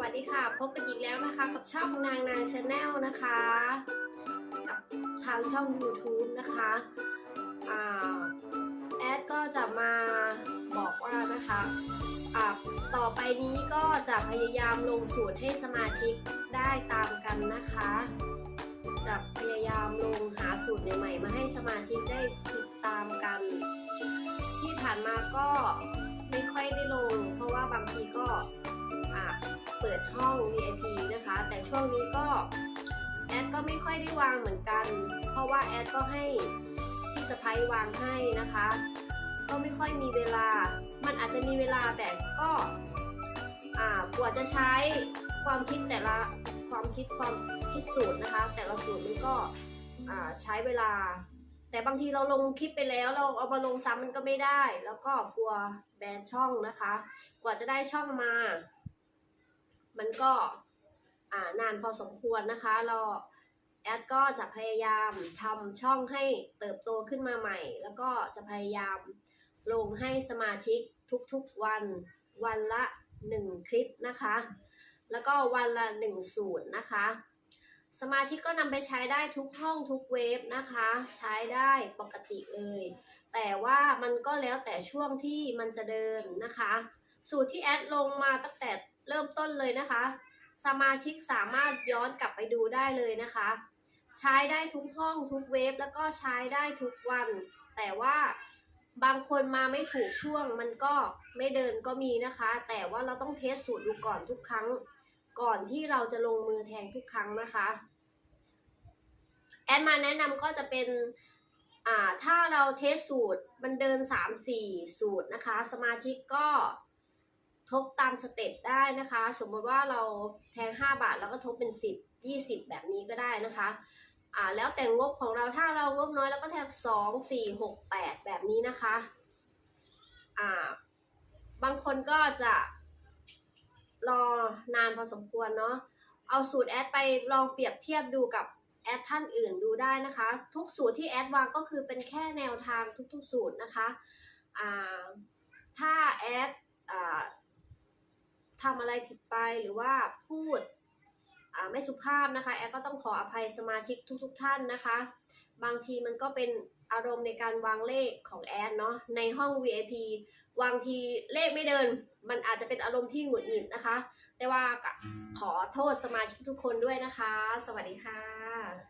วัสดีค่ะ พบกันอีกแล้วนะคะ กับช่องนางนางชาแนลนะคะ กับทางช่อง YouTube นะคะอ่าแอดก็จะมาบอกว่านะคะอ่าต่อไปนี้ก็จะพยายามลงสูตรให้สมาชิกได้ตามกันนะคะ จะพยายามลงหาสูตรใหม่ๆมาให้สมาชิกได้ติดตามกัน ที่ผ่านมาก็ไม่ค่อยได้ลง เพราะว่าบางทีก็อ่า เปิดห้อง VIP นะคะ แต่ช่วงนี้ก็แอดก็ไม่ค่อยได้วางเหมือนกัน เพราะว่าแอดก็ให้พี่สะพ้ยวางให้นะคะ ก็ไม่ค่อยมีเวลา มันอาจจะมีเวลาแต่ก็อ่ากว่าจะใช้ความคิดแต่ละความคิดความคิดสูตรนะคะ แต่ละสูตรมันก็อ่าใช้เวลา แต่บางทีเราลงคลิปไปแล้วเราเอามาลงซ้ำมันก็ไม่ได้ แล้วก็กลัวแบนช่องนะคะ กว่าจะได้ช่องมา มันก็อ่านานพอสมควรนะคะ เราแอดก็จะพยายามทำช่องให้เติบโตขึ้นมาใหม่ แล้วก็จะพยายามลงให้สมาชิกทุกๆวันวันละ 1 คลิปนะคะ แล้วก็วันละ 1 สูตรนะคะ สมาชิกก็นำไปใช้ได้ทุกห้องทุกเว็บนะคะ ใช้ได้ปกติเลย แต่ว่ามันก็แล้วแต่ช่วงที่มันจะเดินนะคะ สูตรที่แอดลงมาตั้งแต่ เริ่มต้นเลยนะคะ สมาชิกสามารถย้อนกลับไปดูได้เลยนะคะ ใช้ได้ทุกห้องทุกเว็บแล้วก็ใช้ได้ทุกวัน แต่ว่าบางคนมาไม่ถูกช่วงมันก็ไม่เดินก็มีนะคะ แต่ว่าเราต้องเทสสูตรดูก่อนทุกครั้ง ก่อนที่เราจะลงมือแทงทุกครั้งนะคะแอดมาแนะนำก็จะเป็นอ่าถ้าเราเทสสูตรมันเดิน 3-4 สูตรนะคะ สมาชิกก็ ทบตามสเต็ปได้นะคะ สมมติว่าเราแทง 5 บาทแล้วก็ทบเป็น 10 20 แบบนี้ก็ได้นะคะอ่าแล้วแต่งบของเราถ้าเรางบน้อยเราก็แทง 2 4 6 8 แบบนี้นะคะอ่าบางคนก็จะรอนานพอสมควรเนาะเอาสูตรแอดไปลองเปรียบเทียบดูกับแอดท่านอื่นดูได้นะคะ ทุกสูตรที่แอดวางก็คือเป็นแค่แนวทางทุกๆสูตรนะคะอ่าถ้าแอดอ่า ทำอะไรผิดไปหรือว่าพูดไม่สุภาพนะคะ แอดก็ต้องขออภัยสมาชิกทุกๆท่านนะคะ บางทีมันก็เป็นอารมณ์ในการวางเลขของแอดเนาะในห้อง VIP วางทีเลขไม่เดิน มันอาจจะเป็นอารมณ์ที่หงุดหงิดนะคะ แต่ว่าขอโทษสมาชิกทุกคนด้วยนะคะ สวัสดีค่ะ